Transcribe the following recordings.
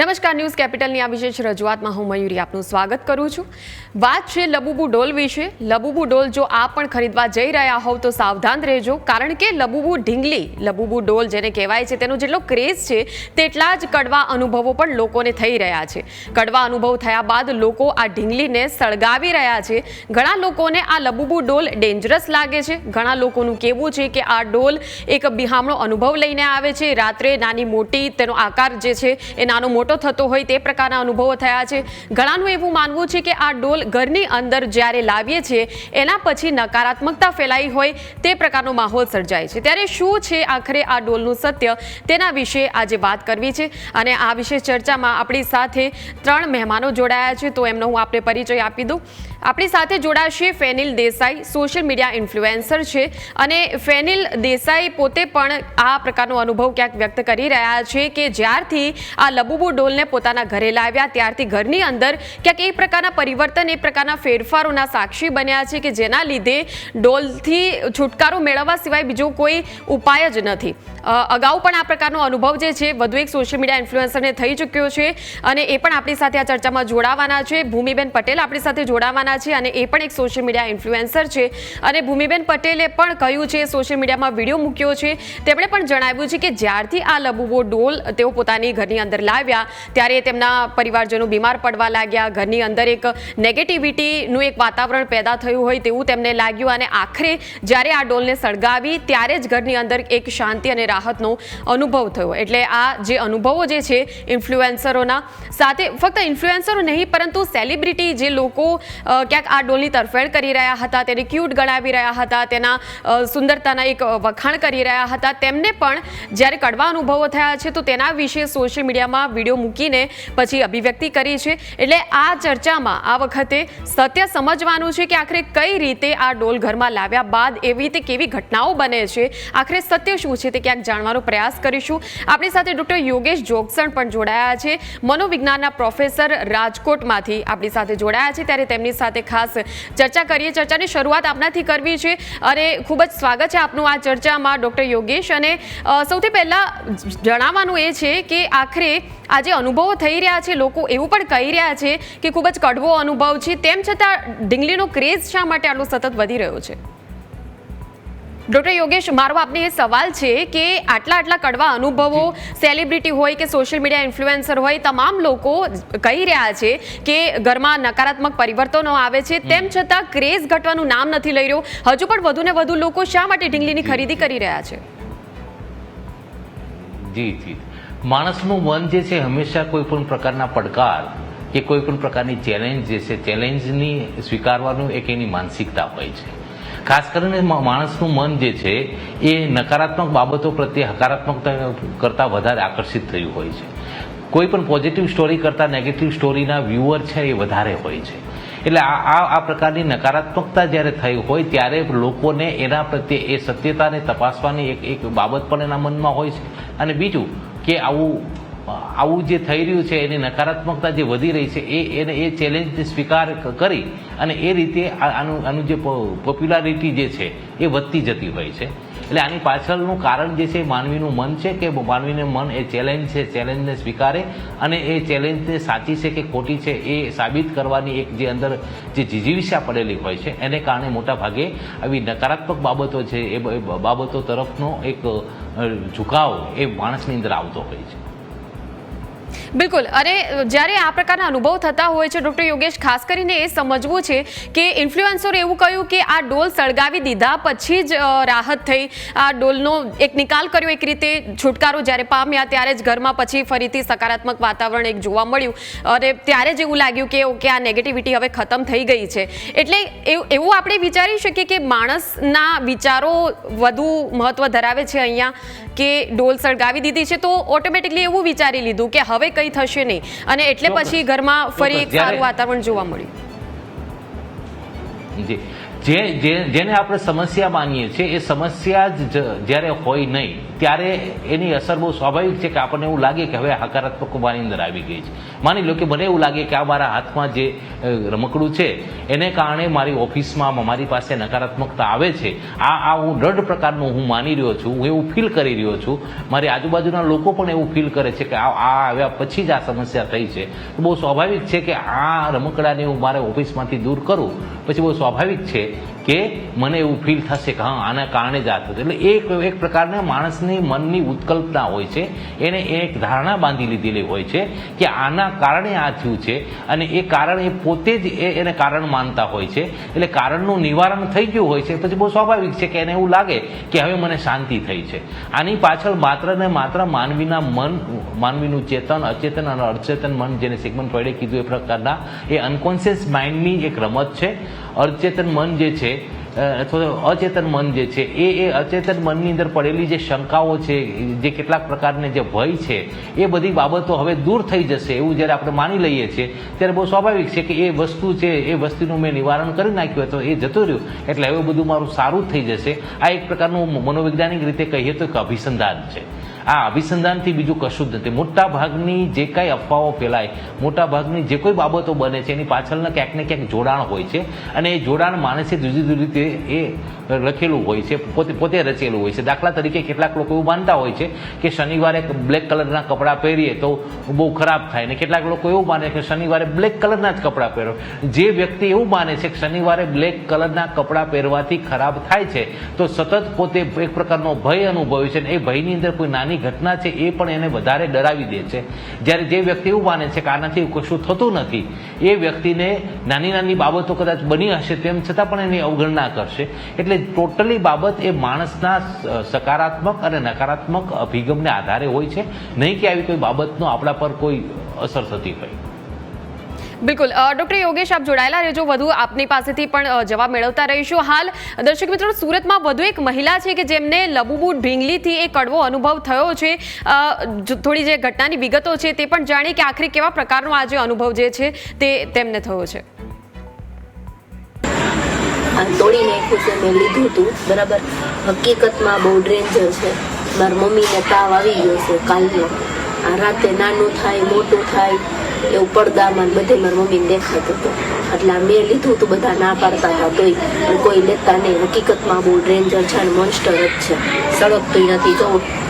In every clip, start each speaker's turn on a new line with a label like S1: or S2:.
S1: નમસ્કાર, ન્યૂઝ કેપિટલની આ વિશેષ રજૂઆતમાં હું મયુરી આપનું સ્વાગત કરું છું. વાત છે લબુબુ ડોલ વિશે. લબુબુ ડોલ જો આપ પણ ખરીદવા જઈ રહ્યા હોવ તો સાવધાન રહેજો, કારણ કે લબુબુ ઢીંગલી, લબુબુ ડોલ જેને કહેવાય છે, તેનો જેટલો ક્રેઝ છે, તેટલા જ કડવા અનુભવો પણ લોકોને થઈ રહ્યા છે. કડવા અનુભવ થયા બાદ લોકો આ ઢીંગલીને સળગાવી રહ્યા છે. ઘણા લોકોને આ લબુબુ ડોલ ડેન્જરસ લાગે છે. ઘણા લોકોનું કહેવું છે કે આ ડોલ એક બિહામણો અનુભવ લઈને આવે છે. રાત્રે નાની મોટી તેનો આકાર જે છે, એ નાનો મોટો થતો હોય તે પ્રકારના અનુભવો થયા છે. ઘણાનું એવું માનવું છે કે આ ડોલ ઘરની અંદર જ્યારે લાવીએ છીએ, એના પછી નકારાત્મકતા ફેલાઈ હોય તે પ્રકારનો માહોલ સર્જાય છે. ત્યારે શું છે આખરે આ ડોલનું સત્ય? તેના વિશે આજે વાત કરવી છે અને આ વિશે ચર્ચામાં આપણી સાથે ત્રણ મહેમાનો જોડાયા છે, તો એમનો હું આપને પરિચય આપી દઉં. આપણી સાથે જોડાશે Fenil Desai, social media influencer છે. અને ફેનિલ દેસાઈ પોતે પણ આ પ્રકારનો અનુભવ ક્યાંક વ્યક્ત કરી રહ્યા છે કે જ્યારથી આ લબુબુ ડોલને પોતાના ઘરે લાવ્યા, ત્યારથી ઘરની અંદર ક્યાંક એ પ્રકારના પરિવર્તન, એ પ્રકારના ફેરફારોના સાક્ષી બન્યા છે કે જેના લીધે ડોલથી છુટકારો મેળવવા સિવાય બીજો કોઈ ઉપાય જ નથી. અગાઉ પણ આ પ્રકારનો અનુભવ જે છે, વધુ એક સોશિયલ મીડિયા ઇન્ફ્લુએન્સરને થઈ ચૂક્યો છે અને એ પણ આપણી સાથે આ ચર્ચામાં જોડાવાના છે. ભૂમિબેન પટેલ આપણી સાથે જોડાવાના છે અને એ પણ એક સોશિયલ મીડિયા ઇન્ફ્લુએન્સર છે. અને ભૂમિબેન પટેલે પણ કહ્યું છે સોશિયલ મીડિયામાં વીડિયો મૂક્યો છે. તેમણે પણ જણાવ્યું છે કે જ્યારથી આ લબુબો ડોલ તેઓ પોતાની ઘરની અંદર લાવ્યા, ત્યારે તેમના પરિવારજનો બીમાર પડવા લાગ્યા. ઘરની અંદર એક નેગેટિવિટીનું એક વાતાવરણ પેદા થયું હોય તેવું તેમને લાગ્યું અને આખરે જ્યારે આ ડોલને સળગાવી, ત્યારે જ ઘરની અંદર એક શાંતિ અને રાહતનો અનુભવ થયો. એટલે આ જે અનુભવો જે છે ઇન્ફ્લુએન્સરોના સાથે ફક્ત ઇન્ફ્લુએન્સરો નહીં, પરંતુ સેલિબ્રિટી જે લોકો ક્યાંક આ ડોલની તરફેણ કરી રહ્યા હતા, તેને ક્યુટ ગણાવી રહ્યા હતા, તેના સુંદરતાના એક વખાણ કરી રહ્યા હતા. તેમને પણ જ્યારે કડવા અનુભવો થયા છે, તો તેના વિશે સોશિયલ મીડિયામાં વીડિયો મૂકીને પછી અભિવ્યક્તિ કરી છે. એટલે આ ચર્ચામાં આ વખતે સત્ય સમજવાનું છે કે આખરે કઈ રીતે આ ડોલ ઘરમાં લાવ્યા બાદ એવી રીતે કેવી ઘટનાઓ બને છે, આખરે સત્ય શું છે તે ક્યાંક જાણવાનો પ્રયાસ કરીશું. આપણી સાથે ડૉક્ટર યોગેશ જોગસણ પણ જોડાયા છે. મનોવિજ્ઞાનના પ્રોફેસર રાજકોટમાંથી આપણી સાથે જોડાયા છે, ત્યારે તેમની સાથે ખાસ ચર્ચા કરીએ. ચર્ચાની શરૂઆત આપનાથી કરવી છે અને ખૂબ જ સ્વાગત છે આપનું આ ચર્ચામાં ડૉક્ટર યોગેશ. અને સૌથી પહેલાં જણાવવાનું એ છે કે આખરે આ જે અનુભવો થઈ રહ્યા છે, લોકો એવું પણ કહી રહ્યા છે કે ખૂબ જ કડવો અનુભવ છે. તેમ છતાં ઢીંગલીનો ક્રેઝ શા માટે આટલો સતત વધી રહ્યો છે? ડોક્ટર યોગેશ મારો આપને એ સવાલ છે કે આટલા આટલા કડવા અનુભવો સેલિબ્રિટી હોય કે સોશિયલ મીડિયા ઇન્ફ્લુએન્સર હોય તમામ લોકો કહી રહ્યા છે કે ઘરમાં નકારાત્મક પરિવર્તનો આવે છે. તેમ છતાં ક્રેઝ ઘટવાનું નામ નથી લઈ રહ્યો. હજુ પણ વધુ ને વધુ લોકો શા માટે ઢીંગલીની ખરીદી કરી રહ્યા છે?
S2: જી જી. માણસનું મન જે છે હંમેશા કોઈ પણ પ્રકારના પડકાર કે કોઈ પણ પ્રકારની ચેલેન્જ જે છે ચેલેન્જની સ્વીકારવાનું એક એની માનસિકતા હોય છે. ખાસ કરીને માણસનું મન જે છે, એ નકારાત્મક બાબતો પ્રત્યે હકારાત્મકતા કરતાં વધારે આકર્ષિત થયું હોય છે. કોઈ પણ પોઝિટિવ સ્ટોરી કરતાં નેગેટિવ સ્ટોરીના વ્યુઅર છે એ વધારે હોય છે. એટલે આ આ પ્રકારની નકારાત્મકતા જ્યારે થઈ હોય ત્યારે લોકોને એના પ્રત્યે એ સત્યતાને તપાસવાની એક એક બાબત પણ એના મનમાં હોય છે. અને બીજું કે આવું આવું જે થઈ રહ્યું છે, એની નકારાત્મકતા જે વધી રહી છે, એ એને એ ચેલેન્જને સ્વીકાર કરી અને એ રીતે આનું આનું જે પોપ્યુલારિટી જે છે, એ વધતી જતી હોય છે. એટલે આની પાછળનું કારણ જે છે માનવીનું મન છે કે માનવીને મન એ ચેલેન્જ છે ચેલેન્જને સ્વીકારે અને એ ચેલેન્જને સાચી છે કે ખોટી છે, એ સાબિત કરવાની એક જે અંદર જે જીજીવિષા પડેલી હોય છે, એને કારણે મોટા ભાગે આવી નકારાત્મક બાબતો છે, એ બાબતો તરફનો એક ઝુકાવ એ માણસની અંદર આવતો હોય છે.
S1: બિલકુલ. અને જ્યારે આ પ્રકારના અનુભવ થતા હોય છે, ડૉક્ટર યોગેશ, ખાસ કરીને એ સમજવું છે કે ઇન્ફ્લુએન્સરે એવું કહ્યું કે આ ડોલ સળગાવી દીધા પછી જ રાહત થઈ. આ ડોલનો એક નિકાલ કર્યો એક રીતે, છુટકારો જ્યારે પામ્યા ત્યારે જ ઘરમાં પછી ફરીથી સકારાત્મક વાતાવરણ એક જોવા મળ્યું. અને ત્યારે જ એવું લાગ્યું કે ઓકે, આ નેગેટિવિટી હવે ખતમ થઈ ગઈ છે. એટલે એવું આપણે વિચારી શકીએ કે માણસના વિચારો વધુ મહત્વ ધરાવે છે અહીંયા કે ડોલ સળગાવી દીધી છે, તો ઓટોમેટિકલી એવું વિચારી લીધું કે હવે કંઈ થશે નહીં. અને એટલે પછી ઘરમાં ફરી એક સારું વાતાવરણ જોવા મળ્યું.
S2: જી. જે જેને આપણે સમસ્યા માનીએ છીએ એ સમસ્યા જ- જ્યારે હોય નહીં ત્યારે એની અસર બહુ સ્વાભાવિક છે કે આપણને એવું લાગે કે હવે હકારાત્મક મારી અંદર આવી ગઈ છે. માની લો કે મને એવું લાગે કે આ મારા હાથમાં જે રમકડું છે, એને કારણે મારી ઓફિસમાં મારી પાસે નકારાત્મકતા આવે છે. આ આ હું દ્રઢ પ્રકારનું હું માની રહ્યો છું, હું એવું ફીલ કરી રહ્યો છું. મારી આજુબાજુના લોકો પણ એવું ફીલ કરે છે કે આ આ આવ્યા પછી જ આ સમસ્યા થઈ છે. તો બહુ સ્વાભાવિક છે કે આ રમકડાને હું મારે ઓફિસમાંથી દૂર કરું. પછી બહુ સ્વાભાવિક છે કે મને એવું ફીલ થશે કે હા, આના કારણે જ આ થશે એટલે એક એક પ્રકારના માણસની મનની ઉત્કલ્પના હોય છે. એને એક ધારણા બાંધી લીધેલી હોય છે કે આના કારણે આ થયું છે અને એ કારણ એ પોતે જ એ, એને કારણ માનતા હોય છે. એટલે કારણનું નિવારણ થઈ ગયું હોય છે, પછી બહુ સ્વાભાવિક છે કે એને એવું લાગે કે હવે મને શાંતિ થઈ છે. આની પાછળ માત્ર ને માત્ર માનવીના મન, માનવીનું ચેતન, અચેતન અને અચેતન મન જેને સિગમન ફ્રોઈડે કીધું એ પ્રકારના એ અનકોન્શિયસ માઇન્ડની એક રમત છે. અચેતન મન જે છે અથવા તો અચેતન મન જે છે, એ એ અચેતન મનની અંદર પડેલી જે શંકાઓ છે, જે કેટલાક પ્રકારને જે ભય છે, એ બધી બાબતો હવે દૂર થઈ જશે એવું જ્યારે આપણે માની લઈએ છીએ, ત્યારે બહુ સ્વાભાવિક છે કે એ વસ્તુ છે, એ વસ્તુનું મેં નિવારણ કરી નાખ્યું હતું એ જતું રહ્યું. એટલે હવે બધું મારું સારું થઈ જશે. આ એક પ્રકારનું મનોવૈજ્ઞાનિક રીતે કહીએ તો એક અભિસંધાન છે. આ અભિસંધાનથી બીજું કશું જ નથી. મોટા ભાગની જે કાંઈ અફવાઓ ફેલાય મોટા ભાગની જે કોઈ બાબતો બને છે, એની પાછળના ક્યાંક ને ક્યાંક જોડાણ હોય છે. અને એ જોડાણ માણસે જુદી જુદી રીતે એ લખેલું હોય છે, પોતે પોતે રચેલું હોય છે. દાખલા તરીકે કેટલાક લોકો એવું માનતા હોય છે કે શનિવારે બ્લેક કલરના કપડાં પહેરીએ તો બહુ ખરાબ થાય. ને કેટલાક લોકો એવું માને કે શનિવારે બ્લેક કલરના જ કપડાં પહેરો. જે વ્યક્તિ એવું માને છે કે શનિવારે બ્લેક કલરના કપડાં પહેરવાથી ખરાબ થાય છે, તો સતત પોતે એક પ્રકારનો ભય અનુભવે છે. અને એ ભયની અંદર કોઈ નાની ઘટના છે એ પણ એને વધારે ડરાવી દે છે. જ્યારે જે વ્યક્તિ એવું માને છે કે આનાથી કશું થતું નથી, એ વ્યક્તિને નાની નાની બાબતો કદાચ બની હશે તેમ છતાં પણ એની અવગણના કરશે. એટલે ટોટલી બાબત એ માણસના સકારાત્મક અને નકારાત્મક અભિગમને આધારે હોય છે. નહીં કે આવી કોઈ બાબતનો આપણા પર કોઈ અસર થતી હોય.
S1: બિલકુલ. ડૉક્ટર યોગેશ, આપ જોડાયેલા રહેજો. વધુ આપની પાસેથી પણ જવાબ મેળવતા રહીશું. હાલ, દર્શક મિત્રો, સુરતમાં વધુ એક મહિલા છે કે જેમને લબુબુ ઢીંગલીથી એ કડવો અનુભવ થયો છે. થોડી જે ઘટનાની વિગતો છે તે પણ જાણીએ કે આખરે કેવા પ્રકારનો આ જે અનુભવ જે છે તે તેમને થયો છે.
S3: આ ખુશે મેં લીધું હતું. બરાબર? હકીકતમાં બહુ ડેન્જર છે. મારી મમ્મીને તાવ આવી ગયો છે કાલનો. રાતે નાનું થાય, મોટું થાય. એવું પડદામાં બધે મારી મમ્મીને દેખાતું હતું. એટલે આ મેં લીધું હતું બધા ના પાડતા હતા તોય. કોઈ લેતા નહીં. હકીકતમાં બહુ ડેન્જર છે અને મોન્સ્ટર જ છે. સળગતું નથી. જવું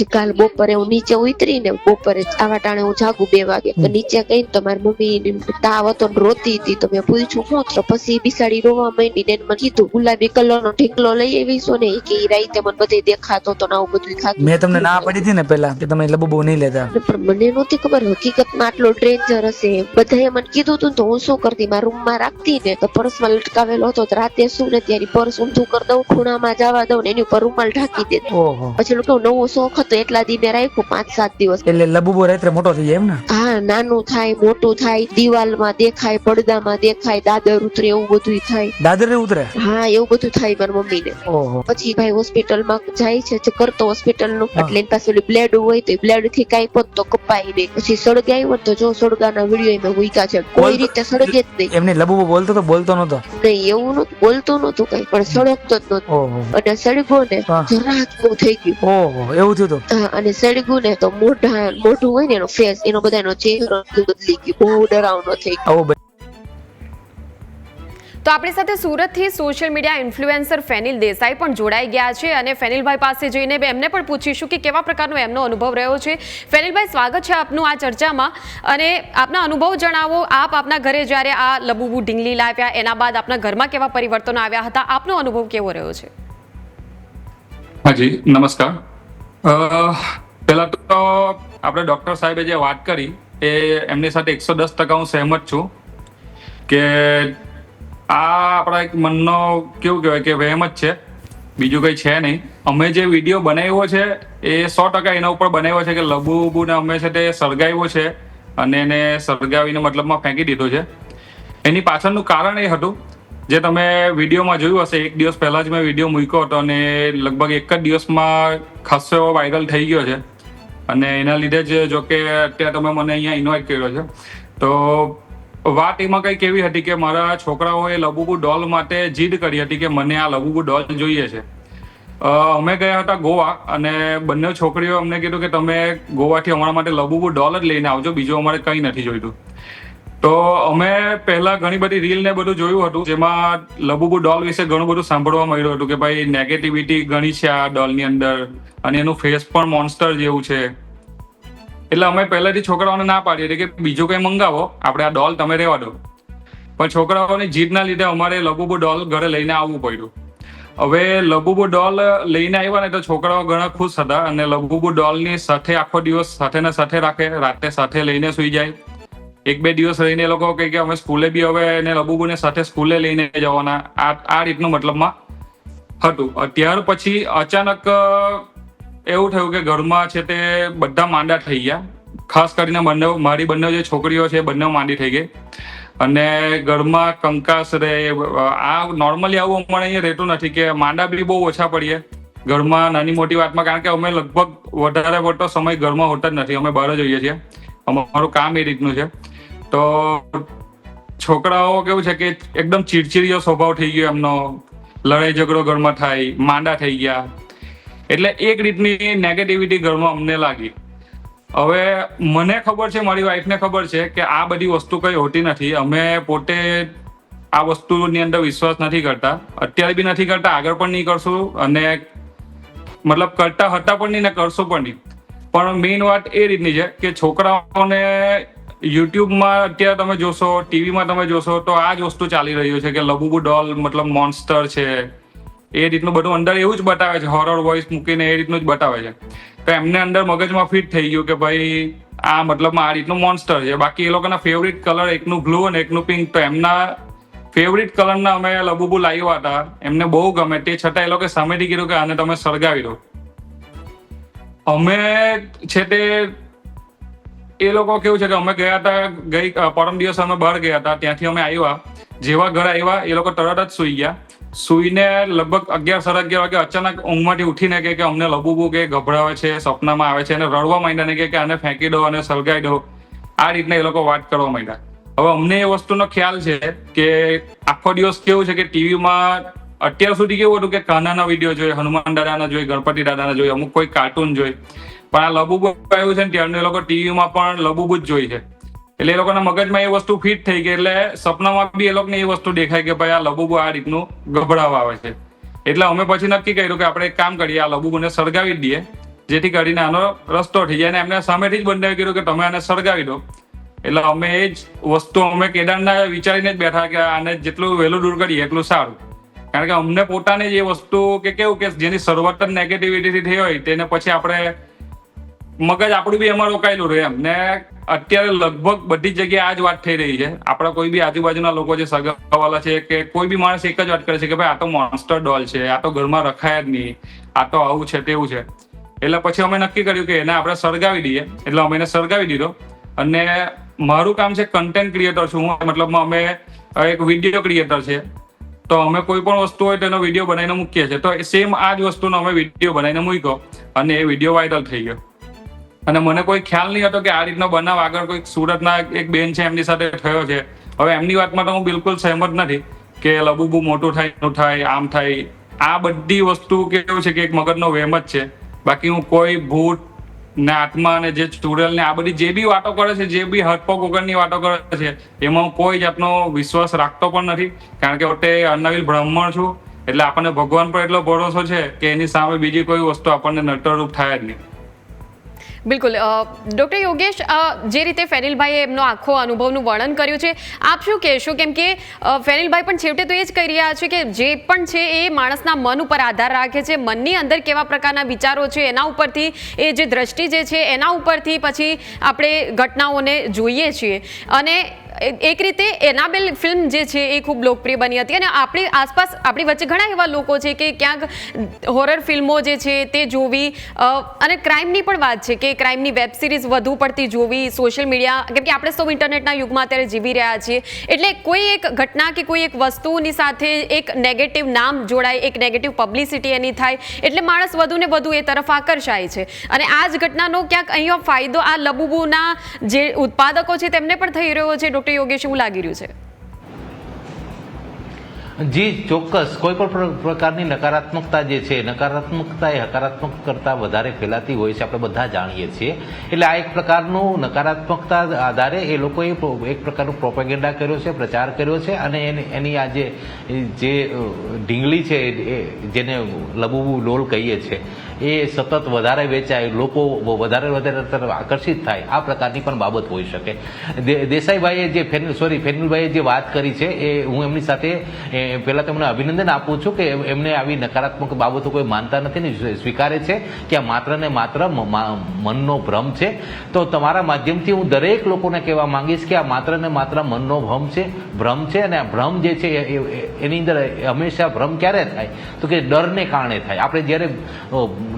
S3: પછી કાલ બપોરે હું નીચે ઉતરીને બપોરે આવા ટાણે હું જાગું બે વાગે. તો નીચે ગઈ તો મારી મમ્મી તાવ હતો ને રોતી હતી. તો મેં પૂછ્યું હું તો પછી બિસાડી રોવા માંડી ને મને કીધું ગુલાબી કલર નો ઢીકલો લઈ આવીશું ને કે રાઈતે મને બધે દેખાતો તો ને બધું ખાતું
S4: મેં તમને ના પડી હતી ને પેલા કે તમે લબુ બહુ નહીં લેતા.
S3: પણ મને નહોતી ખબર હકીકતમાં આટલો ડેન્જર હશે બધાએ મને કીધું હતું તો હું શું કરતી? મારા રૂમમાં રાખતી ને તો પર્સમાં લટકાવેલો હતો. તો રાતે શું ને ત્યારે પર્સ ઊંધું કરી દઉં ખૂણામાં જવા દઉં ને એની ઉપર રૂમાલ ઢાંકી દેતો. પછી લોકો નવો શોખ હતો એટલા દિને રાખ્યું પાંચ સાત દિવસ.
S4: એટલે લબુ બહુ રાત્રે મોટો થઈ જાય એમ ને?
S3: હા નાનું થાય મોટું થાય દિવાલમાં દેખાય પડદામાં દેખાય દાદર ઉતરે એવું બધું થાય.
S4: દાદર ને ઉતરે?
S3: હા એવું બધું થાય મારી મમ્મીને.
S4: ઓહો.
S3: પછી ભાઈ હોસ્પિટલમાં જાય છે કરતો
S4: હોસ્પિટલનું.
S3: એટલે એની પાસે ઓલી બ્લેડ હોય તો બ્લેડથી કઈ પોત તો કપાય નહીં. પછી સળગાય હોય તો જો સળગાના વીડિયો એમાં મૂક્યા છે. કોઈ રીતે સળગે જ નહીં.
S4: એમને લબુ બોલતો તો બોલતો નતો?
S3: નહીં એવું નતું બોલતું નતું કઈ પણ સળગતો જ નતો અને સળગો ને જરાક બહુ થઈ ગયું.
S4: ઓહો એવું થયું
S3: અને સળગું ને તો મોઢા મોઢું હોય ને એનો ફેસ એનો બધાનો ચહેરો બદલી ગયો. બહુ ડરાવનો થઈ ગયો.
S1: તો આપણી સાથે સુરતથી social media influencer Fenil Desai પણ જોડાઈ ગયા છે અને ફેનિલભાઈ પાસે જઈને એમને પણ પૂછીશું કે કેવા પ્રકારનો એમનો અનુભવ રહ્યો છે. ફેનિલભાઈ સ્વાગત છે આપનું આ ચર્ચામાં. અને આપના અનુભવ જણાવો. આપ આપના ઘરે જ્યારે આ લબુબુ ઢીંગલી લાવ્યા એના બાદ આપના ઘરમાં કેવા પરિવર્તનો આવ્યા હતા? આપનો અનુભવ કેવો રહ્યો છે?
S5: હાજી નમસ્કાર. પહેલા તો આપણે ડોક્ટર સાહેબે જે વાત કરી એ એમની સાથે એકસો દસ ટકા હું સહેમત છું કે આ આપણા એક મનનો કેવું કહેવાય કે વહેમ જ છે. બીજું કંઈ છે નહીં. અમે જે વીડિયો બનાવ્યો છે એ સો ટકા એના ઉપર બનાવ્યો છે કે લબુ ઉબુને અમે છે તે સળગાવ્યો છે અને એને સળગાવીને મતલબમાં ફેંકી દીધો છે. એની પાછળનું કારણ એ હતું જે તમે વિડીયોમાં જોયું હશે, એક દિવસ પહેલા જ મેં વીડિયો મૂક્યો હતો અને લગભગ એક જ દિવસમાં ખાસો એવો વાયરલ થઈ ગયો છે. અને એના લીધે જ જો કે અત્યારે તમે મને અહીંયા ઇન્વાઇટ કર્યો છે. તો વાત એમાં કંઈક એવી હતી કે મારા છોકરાઓએ લબુબુ ડોલ માટે જીદ કરી હતી કે મને આ લબુબુ ડોલ જોઈએ છે. અમે ગયા હતા ગોવા અને બંને છોકરીઓ અમને કીધું કે તમે ગોવાથી અમારા માટે લબુબુ ડોલ જ લઈને આવજો, બીજું અમારે કંઈ નથી જોઈતું. તો અમે પહેલા ઘણી બધી રીલ ને બધું જોયું હતું, જેમાં લબુબુ ડોલ વિશે ઘણું બધું સાંભળવા મળ્યું હતું કે ભાઈ નેગેટિવિટી ઘણી છે આ ડોલની અંદર, અને એનું ફેસ પણ મોન્સ્ટર જેવું છે. એટલે અમે પહેલાથી છોકરાઓને ના પાડીએ કે બીજું કંઈ મંગાવો, આપણે આ ડોલ તમે રહેવા દો. પણ છોકરાઓની જીદના લીધે અમારે લબુબુ ડોલ ઘરે લઈને આવવું પડ્યું. હવે લબુબુ ડોલ લઈને આવ્યા ને તો છોકરાઓ ઘણા ખુશ હતા, અને લબુબુ ડોલની સાથે આખો દિવસ સાથે ને સાથે રાખે, રાતે સાથે લઈને સુઈ જાય. એક બે દિવસ રહીને એ લોકો કહે કે અમે સ્કૂલે બી હવે એને લબુબુને સાથે સ્કૂલે લઈને જવાના. આ આ રીતનું મતલબમાં હતું. ત્યાર પછી અચાનક એવું થયું કે ઘરમાં છે તે બધા માંડા થઈ ગયા. ખાસ કરીને બંને, મારી બંને જે છોકરીઓ છે બંને માંડી થઈ ગઈ. અને ઘરમાં કંકાસ રહે આ નોર્મલી આવું અમારે રહેતું નથી કે માંડા બી બહુ ઓછા પડીએ. ઘરમાં નાની મોટી વાતમાં કારણ કે અમે લગભગ વધારે પડતો સમય ઘરમાં હોતા જ નથી. અમે બહાર જ હોઈએ છીએ. અમારું કામ એ રીતનું છે. તો છોકરાઓ કેવું છે કે એકદમ ચીડચીડિયો સ્વભાવ થઈ ગયો એમનો. લડાઈ ઝઘડો ઘરમાં થાય, માંડા થઈ ગયા. એટલે એક રીતની નેગેટિવિટી ઘરમાં અમને લાગી. હવે મને ખબર છે, મારી વાઈફને ખબર છે કે આ બધી વસ્તુ કઈ હોતી નથી. અમે પોતે આ વસ્તુની અંદર વિશ્વાસ નથી કરતા. અત્યારે બી નથી કરતા, આગળ પણ નહીં કરશું અને મતલબ કરતા હતા પણ નહીં ને કરશું પણ નહીં. પણ મેઇન વાત એ રીતની છે કે છોકરાઓને યુટ્યુબમાં અત્યારે તમે જોશો, ટીવીમાં તમે જોશો, તો આ જ વસ્તુ ચાલી રહ્યું છે કે લબુબુ ડોલ મતલબ મોન્સ્ટર છે. એ રીતનું બધું અંદર એવું જ બતાવે છે હોરર વોઇસ મૂકીને એ રીતનું જ બતાવે છે. તો એમને અંદર મગજમાં ફિટ થઈ ગયું કે ભાઈ, આ મતલબમાં આ રીતનું મોન્સ્ટર છે. બાકી એ લોકોના ફેવરિટ કલર એકનું બ્લુ અને એકનું પિંક તો એમના ફેવરિટ કલરના અમે લબુબુ લાવ્યા હતા. એમને બહુ ગમે. તે છતાં એ લોકો સામેથી કીધું કે આને તમે સળગાવી દો. અમે છે તે એ લોકો કેવું છે કે અમે ગયા હતા, ગઈ પરમ દિવસ અમે બહાર ગયા હતા, ત્યાંથી અમે આવ્યા. જેવા ઘર આવ્યા, એ લોકો તરત જ સુઈ ગયા. સુઈને લગભગ અગિયાર, સાડા અગિયાર વાગે અચાનક ઊંઘમાંથી ઉઠીને કે અમને લબુબુ કે ગભરાવે છે, સપનામાં આવે છે, અને રડવા માંડ્યા ને કે આને ફેંકી દો અને સળગાઈ દો. આ રીતના એ લોકો વાત કરવા માંડ્યા. હવે અમને એ વસ્તુનો ખ્યાલ છે કે આખો દિવસ કેવું છે કે ટીવીમાં અત્યાર સુધી કેવું હતું કે કાનાના વીડિયો જોઈએ હનુમાન દાદાના જોઈએ ગણપતિ દાદાના જોઈએ અમુક કોઈ કાર્ટૂન જોઈ. પણ આ લબુબુ આવ્યું છે ને ત્યારે એ લોકો ટીવીમાં પણ લબુબુ જ જોઈ છે. એટલે એ લોકોના મગજમાં એ વસ્તુ ફિટ થઈ ગઈ, એટલે સપનામાં બી એ લોકોને એ વસ્તુ દેખાય કે ભાઈ આ લબુબુ આ રીતનું ગભરાવા આવે છે. એટલે અમે પછી નક્કી કર્યું કે આપણે એક કામ કરીએ, આ લબુબુને સળગાવી દઈએ, જેથી કરીને આનો રસ્તો થઈ જાય અને એમને સામેથી જ બંને કર્યું કે તમે આને સળગાવી દો. એટલે અમે એ જ વસ્તુ અમે કેદારના વિચારીને જ બેઠા કે આને જેટલું વહેલું દૂર કરીએ એટલું સારું. કારણ કે અમને પોતાને જ એ વસ્તુ કે કેવું કે જેની શરૂઆત જ નેગેટિવિટીથી થઈ હોય, તેને પછી આપણે મગજ આપણું બી એમાં રોકાયેલું રહે એમ. ને અત્યારે લગભગ બધી જગ્યાએ આ જ વાત થઈ રહી છે. આપણા કોઈ બી આજુબાજુના લોકો જે સગાવાલા છે કે કોઈ બી માણસ એક જ વાત કરે છે કે ભાઈ આ તો મોન્સ્ટર ડોલ છે, આ તો ઘરમાં રખાય જ નહીં, આ તો આવું છે, તેવું છે. એટલે પછી અમે નક્કી કર્યું કે એને આપણે સળગાવી દઈએ. એટલે અમે એને સળગાવી દીધો. અને મારું કામ છે કન્ટેન્ટ ક્રિએટર છું હું. મતલબ અમે એક વીડિયો ક્રિએટર છે. તો અમે કોઈ પણ વસ્તુ હોય તેનો વીડિયો બનાવીને મૂકીએ છીએ. તો સેમ આ જ વસ્તુનો અમે વીડિયો બનાવીને મૂક્યો અને એ વીડિયો વાયરલ થઈ ગયો. અને મને કોઈ ખ્યાલ નહીં હતો કે આ રીતનો બનાવ આગળ કોઈ સુરતના એક બેન છે, એમની સાથે થયો છે. હવે એમની વાતમાં તો હું બિલકુલ સહેમત નથી કે લબુબુ મોટું થાય થાય, આમ થાય. આ બધી વસ્તુ કેવું છે કે એક મગજનો વહેમ જ છે. બાકી હું કોઈ ભૂત ને આત્મા ને જે ચુડેલ ને આ બધી જે બી વાતો કરે છે, જે બી હટપોક વગરની વાતો કરે છે, એમાં હું કોઈ જાતનો વિશ્વાસ રાખતો પણ નથી. કારણ કે વટે અન્નવિલ બ્રાહ્મણ છું, એટલે આપણને ભગવાન પર એટલો ભરોસો છે કે એની સામે બીજી કોઈ વસ્તુ આપણને નટરરૂપ થાય જ નહીં.
S1: બિલકુલ. ડૉક્ટર યોગેશ જે રીતે ફેનિલભાઈએ એમનો આખો અનુભવનું વર્ણન કર્યું છે, આપ શું કહેશો? કેમ કે ફેનિલભાઈ પણ છેવટે તો એ જ કહી રહ્યા છે કે જે પણ છે એ માણસના મન ઉપર આધાર રાખે છે, મનની અંદર કેવા પ્રકારના વિચારો છે, એના ઉપરથી એ જે દ્રષ્ટિ જે છે, એના ઉપરથી પછી આપણે ઘટનાઓને જોઈએ છીએ. અને એક રીતે એનાબેલ ફિલ્મ જે છે એ ખૂબ લોકપ્રિય બની હતી અને આપણી આસપાસ, આપણી વચ્ચે ઘણા એવા લોકો છે કે ક્યાંક હોરર ફિલ્મો જે છે તે જોવી અને ક્રાઇમની પણ વાત છે કે ક્રાઇમની વેબ સિરીઝ વધુ પડતી જોવી સોશિયલ મીડિયા કેમ કે આપણે સૌ ઇન્ટરનેટના યુગમાં અત્યારે જીવી રહ્યા છીએ. એટલે કોઈ એક ઘટના કે કોઈ એક વસ્તુની સાથે એક નેગેટિવ નામ જોડાય, એક નેગેટિવ પબ્લિસિટી એની થાય, એટલે માણસ વધુ ને વધુ એ તરફ આકર્ષાય છે. અને આ જ ઘટનાનો ક્યાંક અહીંયા ફાયદો આ લબુબુના જે ઉત્પાદકો છે તેમને પણ થઈ રહ્યો છે. ડૉક્ટર યોગેશ એવું લાગી રહ્યું છે?
S2: જી, ચોક્કસ. કોઈ પણ પ્ર- પ્રકારની નકારાત્મકતા જે છે, નકારાત્મકતા એ હકારાત્મક કરતાં વધારે ફેલાતી હોય છે, આપણે બધા જાણીએ છીએ. એટલે આ એક પ્રકારનું નકારાત્મકતા આધારે એ લોકોએ એક પ્રકારનું પ્રોપેગેન્ડા કર્યો છે, પ્રચાર કર્યો છે, અને એની આ જે જે ઢીંગલી છે, એ, જેને લબુબુ ડોલ કહીએ છીએ એ સતત વધારે વેચાય, લોકો વધારે વધારે તરફ આકર્ષિત થાય, આ પ્રકારની પણ બાબત હોઈ શકે. દેસાઈભાઈએ જે ફેન, સોરી, ફેનિલભાઈએ જે વાત કરી છે, એ હું એમની સાથે પહેલા તમને અભિનંદન આપું છું કે એમને આવી નકારાત્મક બાબતો કોઈ માનતા નથી ને સ્વીકારે છે કે આ માત્ર ને માત્ર મનનો ભ્રમ છે. તો તમારા માધ્યમથી હું દરેક લોકોને કહેવા માંગીશ કે આ માત્ર ને માત્ર મનનો ભ્રમ છે ભ્રમ છે અને આ ભ્રમ જે છે એની અંદર હંમેશા ભ્રમ ક્યારે થાય? તો કે ડરને કારણે થાય. આપણે જ્યારે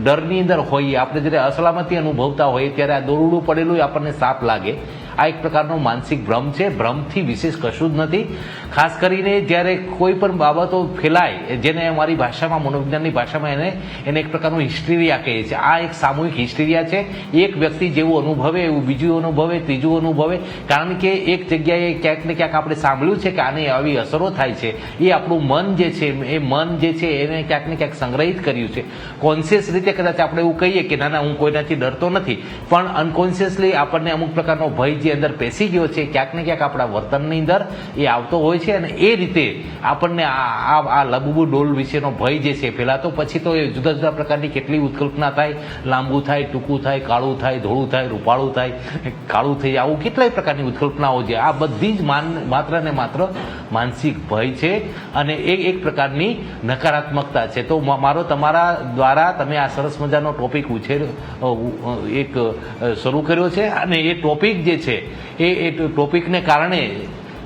S2: ડરની અંદર હોઈએ, આપણે જ્યારે અસલામતી અનુભવતા હોઈએ, ત્યારે આ દોરડું પડેલું આપણને સાપ લાગે. આ એક પ્રકારનો માનસિક ભ્રમ છે. ભ્રમથી વિશેષ કશું જ નથી. ખાસ કરીને જ્યારે કોઈ પણ બાબતો ફેલાય જેને અમારી ભાષામાં, મનોવિજ્ઞાનની ભાષામાં એને એને એક પ્રકારનું હિસ્ટેરિયા કહીએ છીએ આ એક સામૂહિક હિસ્ટેરિયા છે. એક વ્યક્તિ જેવું અનુભવે, એવું બીજું અનુભવે, ત્રીજું અનુભવે. કારણ કે એક જગ્યાએ ક્યાંક ને ક્યાંક આપણે સાંભળ્યું છે કે આને આવી અસરો થાય છે. એ આપણું મન જે છે, એ મન જે છે, એને ક્યાંક ને ક્યાંક સંગ્રહિત કર્યું છે. કોન્શિયસ રીતે કદાચ આપણે એવું કહીએ કે, ના ના, હું કોઈનાથી ડરતો નથી. પણ અનકોન્શિયસલી આપણને અમુક પ્રકારનો ભય જે અંદર પેસી ગયો છે, ક્યાંક ને ક્યાંક આપણા વર્તનની અંદર એ આવતો હોય છે અને એ રીતે આપણને આ આ- લબુબુ ડોલ વિશેનો ભય જે છે પહેલાં તો પછી તો એ જુદા જુદા પ્રકારની કેટલી ઉત્કલ્પના થાય. લાંબુ થાય, ટૂંકું થાય, કાળું થાય, ધોળું થાય, રૂપાળું થાય, કાળું થઈ આવું કેટલાય પ્રકારની ઉત્કલ્પનાઓ છે. આ બધી જ માન માત્ર ને માત્ર માનસિક ભય છે અને એ એક પ્રકારની નકારાત્મકતા છે. તો મારો તમારા દ્વારા તમે આ સરસ મજાનો ટોપિક ઉછેર એક શરૂ કર્યો છે અને એ ટોપિક જે છે એ ટોપિકને કારણે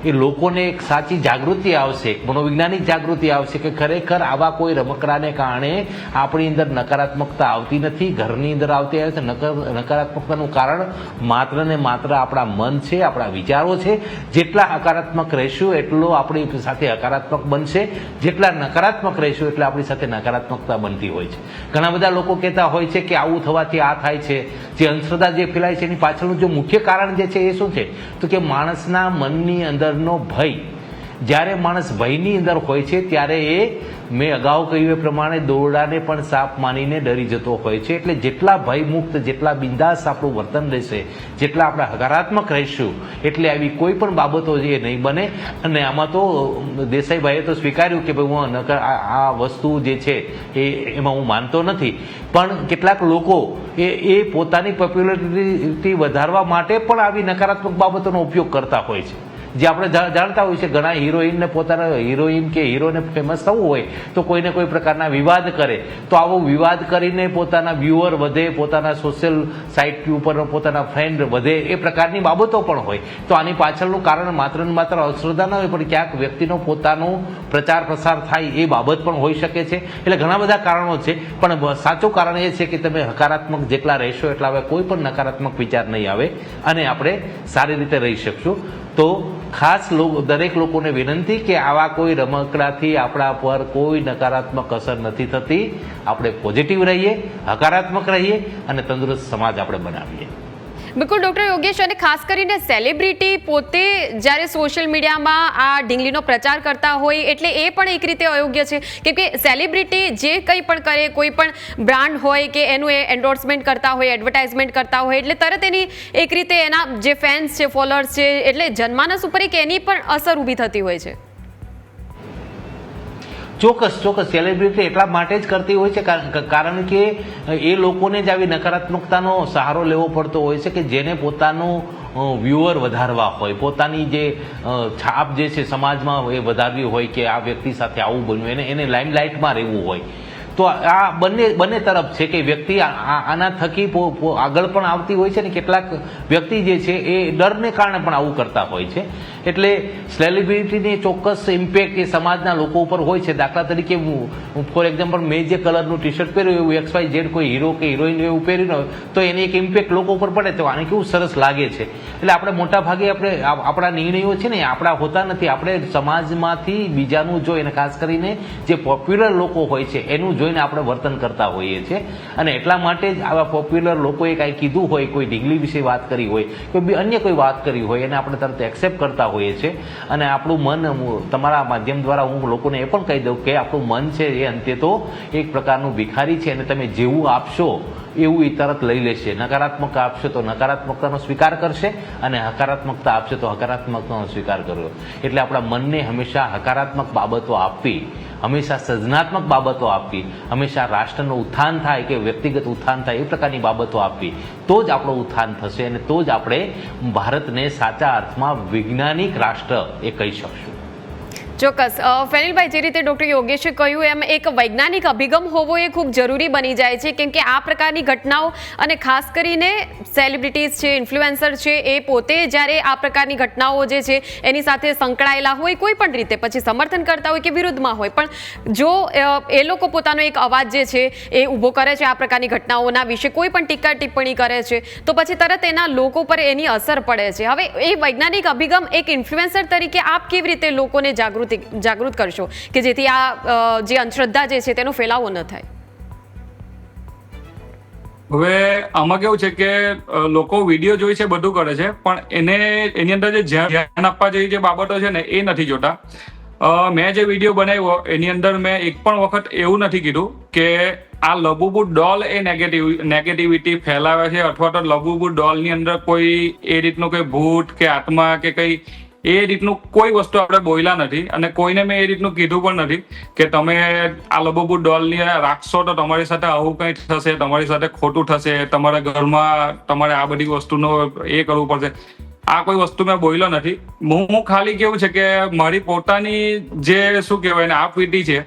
S2: એ લોકોને એક સાચી જાગૃતિ આવશે, એક મનોવૈજ્ઞાનિક જાગૃતિ આવશે કે ખરેખર આવા કોઈ રમકડાને કારણે આપણી અંદર નકારાત્મકતા આવતી નથી, ઘરની અંદર આવતી આવે છે. નકારાત્મકતાનું કારણ માત્ર ને માત્ર આપણા મન છે, આપણા વિચારો છે. જેટલા હકારાત્મક રહેશું, એટલો આપણી સાથે હકારાત્મક બનશે. જેટલા નકારાત્મક રહેશું, એટલે આપણી સાથે નકારાત્મકતા બનતી હોય છે. ઘણા બધા લોકો કહેતા હોય છે કે આવું થવાથી આ થાય છે. જે અંધશ્રદ્ધા જે ફેલાય છે, એની પાછળનું જો મુખ્ય કારણ જે છે, એ શું છે? તો કે માણસના મનની અંદરનો ભય. જ્યારે માણસ ભયની અંદર હોય છે, ત્યારે એ, મેં અગાઉ કહ્યું એ પ્રમાણે દોરડાને પણ સાપ માનીને ડરી જતો હોય છે. એટલે જેટલા ભયમુક્ત, જેટલા બિંદાસ આપણું વર્તન રહેશે, જેટલા આપણે હકારાત્મક રહીશું, એટલે આવી કોઈ પણ બાબતો જે નહીં બને. અને આમાં તો દેસાઈભાઈએ તો સ્વીકાર્યું કે ભાઈ હું નકર આ વસ્તુ જે છે, એ, એમાં હું માનતો નથી. પણ કેટલાક લોકો એ એ પોતાની પોપ્યુલરિટી વધારવા માટે પણ આવી નકારાત્મક બાબતોનો ઉપયોગ કરતા હોય છે. જે આપણે જાણતા હોય છે ઘણા હિરોઈનને પોતાના હિરોઈન કે હીરોને ફેમસ થવું હોય તો કોઈને કોઈ પ્રકારના વિવાદ કરે. તો આવો વિવાદ કરીને પોતાના વ્યુઅર વધે, પોતાના સોશિયલ સાઇટ ઉપર પોતાના ફ્રેન્ડ વધે એ પ્રકારની બાબતો પણ હોય. તો આની પાછળનું કારણ માત્ર ને માત્ર અશ્રદ્ધા ન હોય, પણ ક્યાંક વ્યક્તિનો પોતાનો પ્રચાર પ્રસાર થાય એ બાબત પણ હોઈ શકે છે. એટલે ઘણા બધા કારણો છે, પણ સાચું કારણ એ છે કે તમે હકારાત્મક જેટલા રહેશો એટલા હવે કોઈ પણ નકારાત્મક વિચાર નહીં આવે અને આપણે સારી રીતે રહી શકશું. તો ખાસ દરેક લોકોને વિનંતી કે આવા કોઈ રમકડાથી આપણા પર કોઈ નકારાત્મક અસર નથી થતી. આપણે પોઝિટિવ રહીએ, હકારાત્મક રહીએ અને તંદુરસ્ત સમાજ આપણે બનાવીએ.
S1: બિલકુલ, ડૉક્ટર યોગેશ, અને ખાસ કરીને સેલિબ્રિટી પોતે જ્યારે સોશિયલ મીડિયામાં આ ઢીંગલીનો પ્રચાર કરતા હોય, એટલે એ પણ એક રીતે અયોગ્ય છે. કેમ કે સેલિબ્રિટી જે કંઈ પણ કરે, કોઈ પણ બ્રાન્ડ હોય કે એનું એ એન્ડોર્સમેન્ટ કરતા હોય એડવર્ટાઇઝમેન્ટ કરતા હોય, એટલે તરત એની એક રીતે એના જે ફેન્સ છે ફોલોઅર્સ છે, એટલે જનમાનસ ઉપર એક એની પણ અસર ઊભી થતી હોય છે.
S2: ચોક્કસ ચોક્કસ. સેલિબ્રિટી એટલા માટે જ કરતી હોય છે. કારણ કે એ લોકોને જ આવી નકારાત્મકતાનો સહારો લેવો પડતો હોય છે કે જેને પોતાનું વ્યુઅર વધારવા હોય. પોતાની જે છાપ જે છે સમાજમાં એ વધારવી હોય કે આ વ્યક્તિ સાથે આવું બન્યું એને એને લાઇમલાઇટમાં રહેવું હોય. તો આ બંને બંને તરફ છે કે વ્યક્તિ આના થકી આગળ પણ આવતી હોય છે ને કેટલાક વ્યક્તિ જે છે એ ડરને કારણે પણ આવું કરતા હોય છે. એટલે સેલિબ્રિટીની ચોક્કસ ઇમ્પેક્ટ એ સમાજના લોકો ઉપર હોય છે. દાખલા તરીકે હું ફોર એક્ઝામ્પલ મેં જે કલરનું ટી શર્ટ પહેર્યું એવું એક્સ વાય ઝેડ કોઈ હીરો કે હિરોઈન એવું પહેર્યું હોય, તો એની એક ઇમ્પેક્ટ લોકો ઉપર પડે તો આને કેવું સરસ લાગે છે. એટલે આપણે મોટા ભાગે આપણે આપણા નિર્ણયો છે ને આપણા હોતા નથી. આપણે સમાજમાંથી બીજાનું જો એને ખાસ કરીને જે પોપ્યુલર લોકો હોય છે, એનું જોઈ જોઈને આપણે વર્તન કરતા હોઈએ છીએ. અને એટલા માટે જ આવા પોપ્યુલર લોકોએ કાંઈ કીધું હોય, કોઈ ડિગ્રી વિશે વાત કરી હોય કે બી અન્ય કોઈ વાત કરી હોય, એને આપણે તરત એક્સેપ્ટ કરતા હોઈએ છીએ. અને આપણું મન તમારા માધ્યમ દ્વારા હું લોકોને એ પણ કહી દઉં કે આપણું મન છે એ અંતે તો એક પ્રકારનું ભિખારી છે અને તમે જેવું આપશો એવું એ લઈ લેશે. નકારાત્મક આપશો તો નકારાત્મકતાનો સ્વીકાર કરશે અને હકારાત્મકતા આપશે તો હકારાત્મકતાનો સ્વીકાર કર્યો એટલે આપણા મનને હંમેશા હકારાત્મક બાબતો આપવી, હંમેશા સર્જનાત્મક બાબતો આપવી, હંમેશા રાષ્ટ્રનું ઉત્થાન થાય કે વ્યક્તિગત ઉત્થાન થાય એ પ્રકારની બાબતો આપવી. તો જ આપણું ઉત્થાન થશે અને તો જ આપણે ભારતને સાચા અર્થમાં વૈજ્ઞાનિક રાષ્ટ્ર એ કહી શકશું.
S1: ચોક્કસ. ફેનિલભાઈ, જે રીતે ડૉક્ટર યોગેશે કહ્યું, એમ એક વૈજ્ઞાનિક અભિગમ હોવો એ ખૂબ જરૂરી બની જાય છે, કેમ કે આ પ્રકારની ઘટનાઓ અને ખાસ કરીને સેલિબ્રિટીઝ છે ઇન્ફ્લુએન્સર છે, એ પોતે જ્યારે આ પ્રકારની ઘટનાઓ જે છે, એની સાથે સંકળાયેલા હોય, કોઈ પણ રીતે, પછી સમર્થન કરતા હોય કે વિરુદ્ધમાં હોય, પણ જો એ લોકો પોતાનો એક અવાજ જે છે, એ ઊભો કરે છે આ પ્રકારની ઘટનાઓના વિશે, કોઈ પણ ટીકા ટિપ્પણી કરે છે, તો પછી તરત એના લોકો પર એની અસર પડે છે. હવે એ વૈજ્ઞાનિક અભિગમ એક ઇન્ફ્લુએન્સર તરીકે આપ કેવી રીતે લોકોને જાગૃતિ જાગૃત કરશો કે જેથી આ જે અંધશ્રદ્ધા જે છે તેનો ફેલાવો ન થાય.
S5: હવે આમાં કેવું છે કે લોકો વીડિયો જોઈ છે, બધું કરે છે, પણ એને, એની અંદર જે ધ્યાન આપવા જેવી જે બાબતો છે ને, એ નથી જોતા. મેં જે વીડિયો બનાવ્યો, એની અંદર મેં એક પણ વખત એવું નથી કીધું કે આ લબુબુ ડોલ એ નેગેટિવ નેગેટિવિટી ફેલાવે છે, અથવા તો લબુબુ ડોલની અંદર કોઈ એ રીતનું કોઈ ભૂત કે આત્મા કે કઈ એ રીતનું કોઈ વસ્તુ આપણે બોલ્યા નથી અને કોઈને મેં એ રીતનું કીધું પણ નથી કે તમે આ લબોબુ ડોલની રાખશો તો તમારી સાથે આવું કંઈ થશે, તમારી સાથે ખોટું થશે, તમારા ઘરમાં તમારે આ બધી વસ્તુનો એ કરવું પડશે. આ કોઈ વસ્તુ મેં બોલ્યો નથી. હું ખાલી કેવું છે કે મારી પોતાની જે શું કહેવાય ને આ પીટી છે,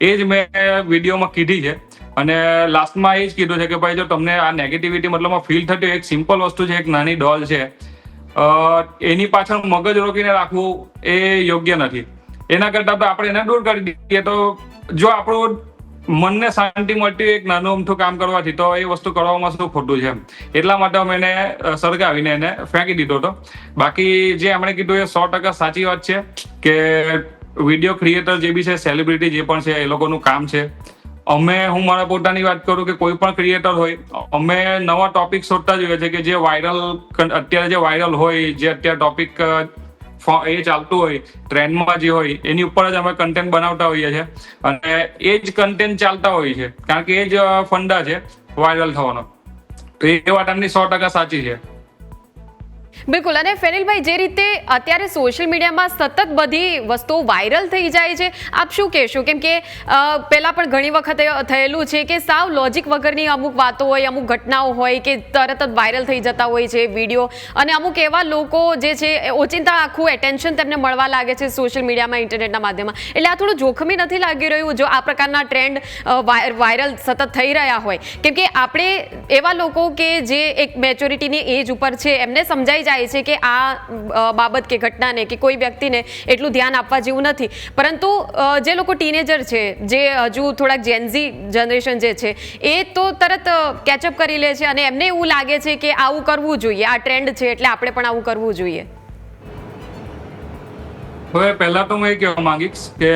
S5: એ જ મેં વિડીયોમાં કીધી છે. અને લાસ્ટમાં એ જ કીધું છે કે ભાઈ જો તમને આ નેગેટિવિટી મતલબમાં ફીલ થતી એક સિમ્પલ વસ્તુ છે, એક નાની ડોલ છે એની પાછળ મગજ રોકીને રાખવું એ યોગ્ય નથી. એના કરતાં આપણે એને દૂર કરી દઈએ તો જો આપણું મનને શાંતિ મળતી એક નાનું અમથું કામ કરવાથી, તો એ વસ્તુ કરવામાં શું ખોટું છે એટલા માટે અમે એને સળગાવીને એને ફેંકી દીધો હતો. બાકી જે એમણે કીધું એ સો ટકા સાચી વાત છે કે વીડિયો ક્રિએટર જે બી છે, સેલિબ્રિટી જે પણ છે, એ લોકોનું કામ છે. અમે, હું મારા પોતાની વાત કરું કે કોઈ પણ ક્રિએટર હોય, અમે નવા ટોપિક શોધતા જોઈએ છે કે જે વાયરલ અત્યારે જે વાયરલ હોય, જે અત્યારે ટોપિક એ ચાલતું હોય ટ્રેન્ડમાં જે હોય, એની ઉપર જ અમે કન્ટેન્ટ બનાવતા હોઈએ છીએ અને એ જ કન્ટેન્ટ ચાલતા હોય છે, કારણ કે એ જ ફંડા છે વાયરલ થવાનો. તો એ વાત એમની સો ટકા સાચી છે.
S1: બિલકુલ. અને ફેનિલભાઈ, જે રીતે અત્યારે સોશિયલ મીડિયામાં સતત બધી વસ્તુઓ વાયરલ થઈ જાય છે, આપ શું કહેશો? કેમ કે પહેલાં પણ ઘણી વખત થયેલું છે કે સાવ લોજિક વગરની અમુક વાતો હોય, અમુક ઘટનાઓ હોય કે તરત જ વાયરલ થઈ જતા હોય છે વીડિયો અને અમુક એવા લોકો જે છે ઓચિંતા આખું એટેન્શન તેમને મળવા લાગે છે સોશિયલ મીડિયામાં, ઇન્ટરનેટના માધ્યમમાં. એટલે આ થોડું જોખમી નથી લાગી રહ્યું જો આ પ્રકારના ટ્રેન્ડ વાયરલ સતત થઈ રહ્યા હોય. કેમ કે આપણે એવા લોકો કે જે એક મેચ્યોરિટીની એજ ઉપર છે, એમને સમજાઈ જાય છે કે આ બાબત કે ઘટનાને કે કોઈ વ્યક્તિને એટલું ધ્યાન આપવા જેવું નથી. પરંતુ જે લોકો ટીનેજર છે, જે હજુ થોડાક જેન્ઝી જનરેશન જે છે, એ તો તરત કેચઅપ કરી લે છે અને એમને એવું લાગે છે કે આવું કરવું જોઈએ. આ ટ્રેન્ડ છે એટલે આપણે પણ આવું કરવું જોઈએ.
S5: હવે પહેલા તો હું એ કહેવા માંગીશ કે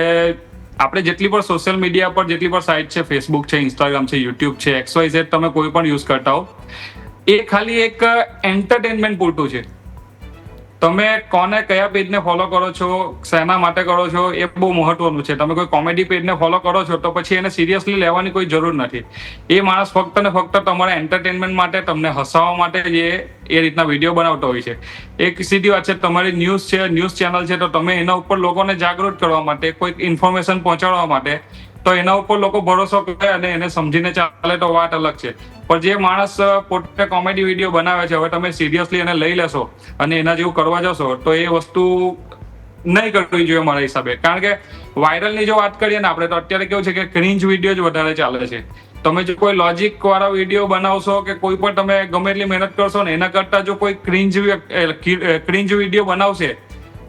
S5: આપણે જેટલી પણ સોશિયલ મીડિયા પર, જેટલી પણ સાઇટ છે ફેસબુક છે ઇન્સ્ટાગ્રામ છે યુટ્યુબ છે એક્સ વાય ઝેડ તમે કોઈ પણ યુઝ કરતા હો એ ખાલી એક એન્ટરટેનમેન્ટ પૂરતું છે. તમે કોને કયા પેજને ફોલો કરો છો, શેના માટે કરો છો, એ બહુ મહત્વનું છે. તમે કોઈ કોમેડી પેજને ફોલો કરો છો, તો પછી એને સિરિયસલી લેવાની કોઈ જરૂર નથી. એ માણસ ફક્ત ને ફક્ત તમારા એન્ટરટેનમેન્ટ માટે, તમને હસાવવા માટે જે એ રીતના વીડિયો બનાવતો હોય છે. એક સીધી વાત છે, તમારી ન્યૂઝ છે ન્યૂઝ ચેનલ છે, તો તમે એના ઉપર લોકોને જાગૃત કરવા માટે કોઈક ઇન્ફોર્મેશન પહોંચાડવા માટે તો એના ઉપર લોકો ભરોસો કરે અને એને સમજીને ચાલે તો વાત અલગ છે. પણ જે માણસ પોતે કોમેડી વીડિયો બનાવે છે, હવે તમે સિરિયસલી એને લઈ લેશો અને એના જેવું કરવા જશો, તો એ વસ્તુ નહીં કરવી જોઈએ મારા હિસાબે. કારણ કે વાયરલની જો વાત કરીએ ને આપણે, તો અત્યારે કેવું છે કે ક્રિંજ વીડિયો જ વધારે ચાલે છે. તમે જો કોઈ લોજિક વાળા વીડિયો બનાવશો કે કોઈ પણ તમે ગમે એટલી મહેનત કરશો ને, એના કરતા જો કોઈ ક્રિંજ ક્રિંજ વીડિયો બનાવશે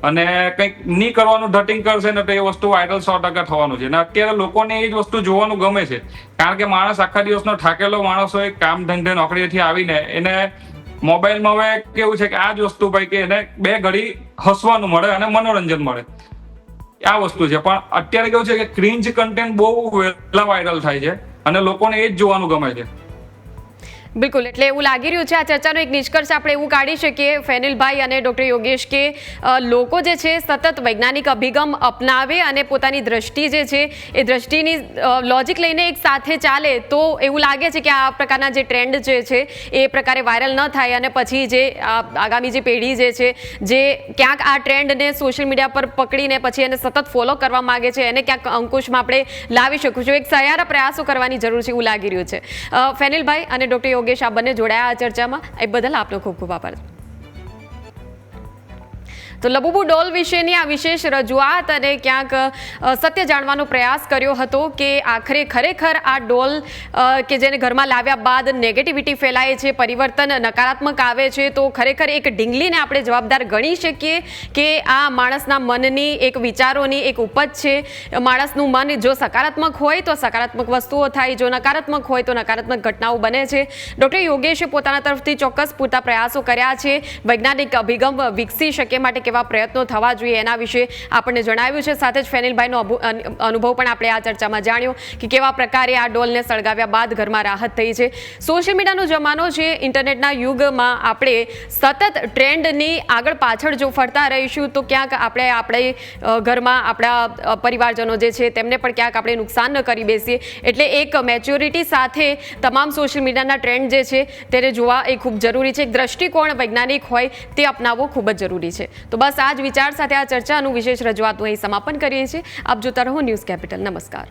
S5: અને કંઈક નહીં કરવાનું ધટિંગ કરશે ને તો એ વસ્તુ વાયરલ સો ટકા થવાનું છે. અને અત્યારે લોકોને એ જ વસ્તુ જોવાનું ગમે છે. કારણ કે માણસ આખા દિવસનો થાકેલો માણસ હોય, કામ ધંધે નોકરીથી આવીને એને મોબાઈલમાં હવે કેવું છે કે આ જ વસ્તુ ભાઈ કે એને બે ઘડી હસવાનું મળે અને મનોરંજન મળે. આ વસ્તુ છે. પણ અત્યારે કેવું છે કે ક્રિંજ કન્ટેન્ટ બહુ વહેલા વાયરલ થાય છે અને લોકોને એ જ જોવાનું ગમે છે.
S1: બિલકુલ, એટલે એવું લાગી રહ્યું છે આ ચર્ચાનો એક નિષ્કર્ષ આપણે એવું કાઢી શકીએ ફેનિલભાઈ અને ડૉક્ટર યોગેશ કે લોકો જે છે સતત વૈજ્ઞાનિક અભિગમ અપનાવે અને પોતાની દ્રષ્ટિ જે છે એ દ્રષ્ટિની લોજિક લઈને એક સાથે ચાલે તો એવું લાગે છે કે આ પ્રકારના જે ટ્રેન્ડ જે છે એ પ્રકારે વાયરલ ન થાય અને પછી જે આગામી જે પેઢી જે છે, જે ક્યાંક આ ટ્રેન્ડને સોશિયલ મીડિયા પર પકડીને પછી એને સતત ફોલો કરવા માગે છે, એને ક્યાંક અંકુશમાં આપણે લાવી શકું છું. એક સહિયારા પ્રયાસો કરવાની જરૂર છે એવું લાગી રહ્યું છે. ફેનિલભાઈ અને ડૉક્ટર યોગેશ આ બંને જોડાયા આ ચર્ચામાં. એ બદલ આપનો ખૂબ ખૂબ આભાર. તો લબુબુ ડોલ વિશેની આ વિશેષ રજૂઆત અને ક્યાંક સત્ય જાણવાનો પ્રયાસ કર્યો હતો કે આખરે ખરેખર આ ડોલ કે જેને ઘરમાં લાવ્યા બાદ નેગેટિવિટી ફેલાય છે, પરિવર્તન નકારાત્મક આવે છે, તો ખરેખર એક ઢીંગલીને આપણે જવાબદાર ગણી શકીએ કે આ માણસના મનની એક વિચારોની એક ઉપજ છે. માણસનું મન જો સકારાત્મક હોય તો સકારાત્મક વસ્તુઓ થાય, જો નકારાત્મક હોય તો નકારાત્મક ઘટનાઓ બને છે. ડૉક્ટર યોગેશે પોતાના તરફથી ચોક્કસ પૂરતા પ્રયાસો કર્યા છે. વૈજ્ઞાનિક અભિગમ વિકસી શકે માટે કેવા પ્રયત્નો થવા જોઈએ એના વિશે આપણને જણાવ્યું છે. સાથે જ ફેનિલભાઈનો અનુભવ પણ આપણે આ ચર્ચામાં જાણ્યો કે કેવા પ્રકારે આ ડોલને સળગાવ્યા બાદ ઘરમાં રાહત થઈ છે. સોશિયલ મીડિયાનો જમાનો છે ઇન્ટરનેટના યુગમાં આપણે સતત ટ્રેન્ડની આગળ પાછળ જો ફરતા રહીશું તો ક્યાંક આપણે આપણે ઘરમાં આપણા પરિવારજનો જે છે તેમને પણ ક્યાંક આપણે નુકસાન ન કરી બેસીએ. એટલે એક મેચ્યોરિટી સાથે તમામ સોશિયલ મીડિયાના ટ્રેન્ડ જે છે તેને જોવા એ ખૂબ જરૂરી છે. એક દ્રષ્ટિકોણ વૈજ્ઞાનિક હોય તે અપનાવવો ખૂબ જ જરૂરી છે. બસ આ જ વિચાર સાથે આ ચર્ચાનું વિશેષ રજૂઆતનું અહીં સમાપન કરીએ છીએ. આપ જોતા રહો ન્યૂઝ કેપિટલ. નમસ્કાર.